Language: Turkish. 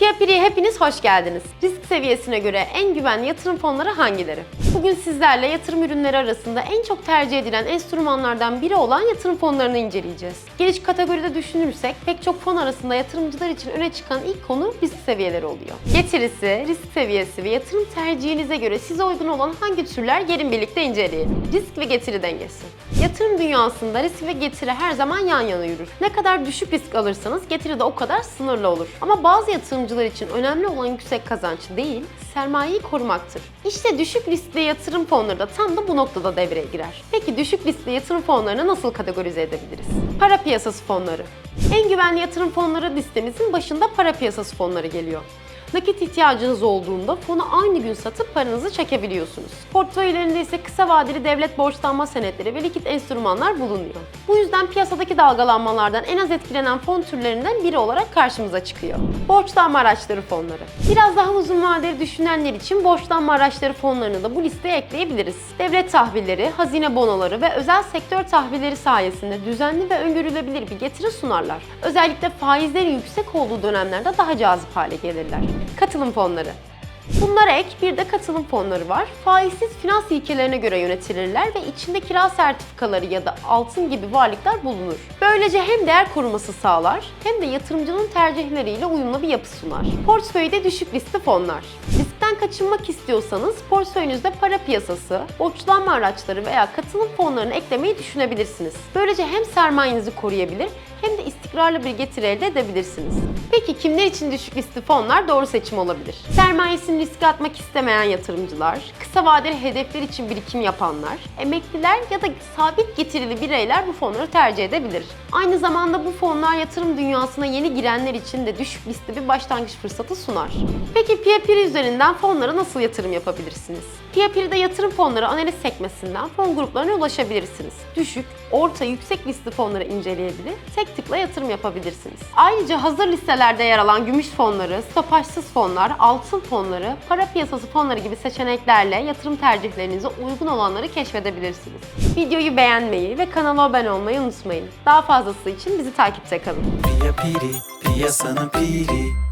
Piyapiri'ye hepiniz hoş geldiniz. Risk seviyesine göre en güvenli yatırım fonları hangileri? Bugün sizlerle yatırım ürünleri arasında en çok tercih edilen enstrümanlardan biri olan yatırım fonlarını inceleyeceğiz. Geniş kategoride düşünürsek pek çok fon arasında yatırımcılar için öne çıkan ilk konu risk seviyeleri oluyor. Getirisi, risk seviyesi ve yatırım tercihinize göre size uygun olan hangi türler gelin birlikte inceleyelim. Risk ve getiri dengesi. Yatırım dünyasında risk ve getiri her zaman yan yana yürür. Ne kadar düşük risk alırsanız getiri de o kadar sınırlı olur. Ama bazı yatırımcılar için önemli olan yüksek kazanç değil, sermayeyi korumaktır. İşte düşük riskli yatırım fonları da tam da bu noktada devreye girer. Peki düşük riskli yatırım fonlarını nasıl kategorize edebiliriz? Para piyasası fonları. En güvenli yatırım fonları listemizin başında para piyasası fonları geliyor. Nakit ihtiyacınız olduğunda fonu aynı gün satıp paranızı çekebiliyorsunuz. Portföylerinde ise kısa vadeli devlet borçlanma senetleri ve likit enstrümanlar bulunuyor. Bu yüzden piyasadaki dalgalanmalardan en az etkilenen fon türlerinden biri olarak karşımıza çıkıyor. Borçlanma araçları fonları. Biraz daha uzun vadeli düşünenler için borçlanma araçları fonlarını da bu listeye ekleyebiliriz. Devlet tahvilleri, hazine bonoları ve özel sektör tahvilleri sayesinde düzenli ve öngörülebilir bir getiri sunarlar. Özellikle faizlerin yüksek olduğu dönemlerde daha cazip hale gelirler. Katılım fonları. Bunlara ek bir de katılım fonları var. Faizsiz finans ilkelerine göre yönetilirler ve içinde kira sertifikaları ya da altın gibi varlıklar bulunur. Böylece hem değer koruması sağlar hem de yatırımcının tercihleriyle uyumlu bir yapı sunar. Portföyde düşük riskli fonlar. Riskten kaçınmak istiyorsanız portföyünüzde para piyasası, borçlanma araçları veya katılım fonlarını eklemeyi düşünebilirsiniz. Böylece hem sermayenizi koruyabilir hem de istikrarlı bir getiri elde edebilirsiniz. Peki kimler için düşük riskli fonlar doğru seçim olabilir? Sermayesini riske atmak istemeyen yatırımcılar, kısa vadeli hedefler için birikim yapanlar, emekliler ya da sabit getirili bireyler bu fonları tercih edebilir. Aynı zamanda bu fonlar yatırım dünyasına yeni girenler için de düşük riskli bir başlangıç fırsatı sunar. Peki Piyapiri üzerinden fonlara nasıl yatırım yapabilirsiniz? Piyapiri'de yatırım fonları analiz sekmesinden fon gruplarına ulaşabilirsiniz. Düşük, orta, yüksek riskli fonları inceleyebilir, tek tıkla yatırım yapabilirsiniz. Ayrıca hazır listelerde yer alan gümüş fonları, stopajsız fonlar, altın fonları, para piyasası fonları gibi seçeneklerle yatırım tercihlerinize uygun olanları keşfedebilirsiniz. Videoyu beğenmeyi ve kanala abone olmayı unutmayın. Daha fazlası için bizi takipte kalın. Pia piri, piyasanın piri